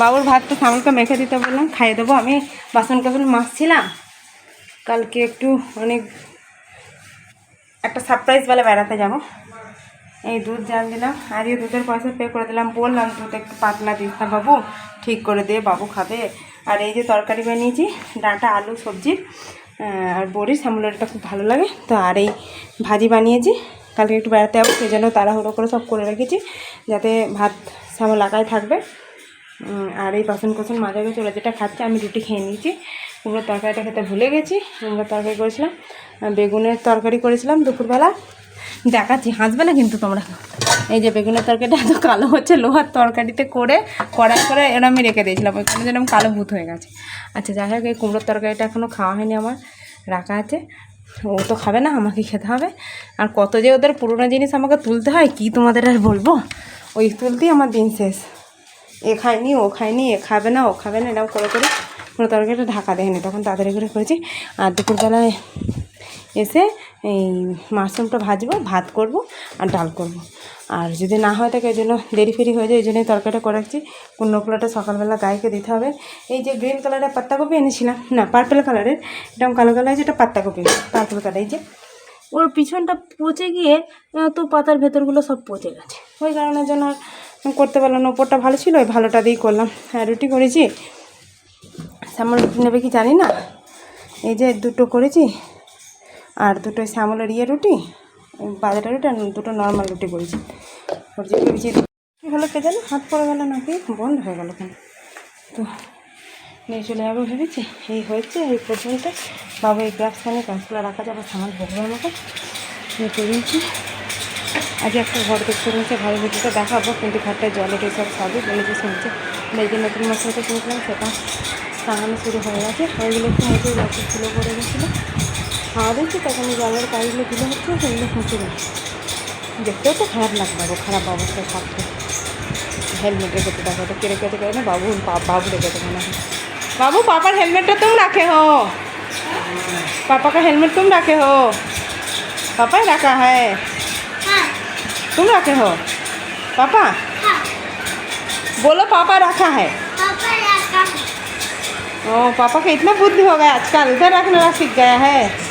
বাবুর ভাতটা সামলকে মেখে দিতে বললাম, খাইয়ে দেবো। আমি বাসন কাসন মাজছিলাম। কালকে একটু অনেক একটা সারপ্রাইজ বলে বেড়াতে যাব। এই দুধ জাল দিলাম। আর এই দুধের পয়সা পে করে দিলাম। বললাম, দুধ একটু পাতলা দিস না বাবু, ঠিক করে দে, বাবু খাবে। আর এই যে তরকারি বানিয়েছি, ডাঁটা, আলু, সবজি আর বড়ি সামুলারিটা খুব ভালো লাগে। তো আর এই ভাজি বানিয়েছি। কালকে একটু বেড়াতে যাব, সেই জন্য তাড়াহুড়ো করে সব করে রেখেছি, যাতে ভাত সামল একাই থাকবে। আর এই বাসন কোসন মাজা গেছে। ওরা যেটা খাচ্ছে, আমি রুটি খেয়ে নিয়েছি। কুমড়োর তরকারিটা খেতে ভুলে গেছি। কুমড়োর তরকারি করেছিলাম বেগুনের তরকারি করেছিলাম দুপুরবেলা। দেখাচ্ছি, হাসবে না কিন্তু তোমরা? এই যে বেগুনের তরকারিটা এত কালো হচ্ছে, লোহার তরকারিতে করে, কড়াই করে এরা আমি রেখে দিয়েছিলাম। ওইখানে যেন কালো ভূত হয়ে গেছে। আচ্ছা যাই হোক, এই কুমড়োর তরকারিটা এখনও খাওয়া হয়নি আমার। রাখা আছে। ও তো খাবে না, আমাকে খেতে হবে। আর কত যে ওদের পুরোনো জিনিস আমাকে তুলতে হয়, কি তোমাদের আর বলব? ওই তুলতেই আমার দিন শেষ। এ খায়নি ও খায়নি এ খাবে না, ও খাবে না, এরকম করে করে কোনো তরকারিটা ঢাকা দেয়নি। তখন তাড়াতাড়ি করে করেছি। আর দুপুরবেলায় এসে এই মাশরুমটা ভাজবো, ভাত করব আর ডাল করব। আর যদি না হয় থাকে ওই জন্য দেরি ফেরি হয়ে যায় ওই জন্যই তরকারিটা করে রাখছি। কুন্নকুলাটা সকালবেলা গায়েকে দিতে হবে। এই যে গ্রিন কালারের পাত্তাকপি এনেছিলাম, না পার্পেল কালারের এরকম কালো কালার আছে এটা পাত্তাকপি পার্পেল কালার এই যে। ওর পিছনটা পচে গিয়ে তো পাতার ভেতরগুলো সব পচে গেছে। ওই কারণের জন্য আর করতে পারলাম না ওপরটা ভালো ছিল, ওই ভালোটা দিয়েই করলাম। হ্যাঁ রুটি করেছি। শ্যামল রুটি নেবে কি জানি না। এই যে দুটো করেছি, আর দুটো শ্যামলের ইয়ে রুটি বাজারের রুটি, আর দুটো নর্মাল রুটি করেছি। ওর যে কী হলো কে জানো, হাত পড়ে গেল নাকি, বন্ধ হয়ে গেল কেন। তো নিয়ে চলে যাব ভেবেছি, এই হয়েছে, এই পর্যন্ত বাবা এই গ্লাসখানে গ্লাসগুলো রাখা যাবে সামান ভোগবে আমাকে নিয়ে করেছি আজ একটা ঘর দেখতে রয়েছে ঘরের ভিতরে দেখাবো কিন্তু ঘরটায় জলে দিয়ে সব খাবে বলেছে শুনছে এই যে নতুন মশলাটা কিনেছিলাম সেটা টাঙানো শুরু হয়ে গেছে ওইগুলো একটু মুখে গেছে ফুলো পড়ে গেছিলো খাওয়া দিচ্ছি তখন ওই জলের পাইগুলো তুলে হচ্ছে সেগুলো মুছে গেছে দেখতেও তো খারাপ লাগবে গো খারাপ অবস্থায় থাকবে হেলমেট রেখেছে দেখো তো কেড়ে কেটে কেটে না বাবু বা- বাবু রেখেছে মনে হয় बाबू पापा हेलमेट तो तुम रखे हो पापा का हेलमेट तुम रखे हो पापा ही रखा है तुम रखे हो पापा बोलो पापा रखा है ओ पापा का इतना बुद्धि हो गया आजकल इधर रखने का सीख गया है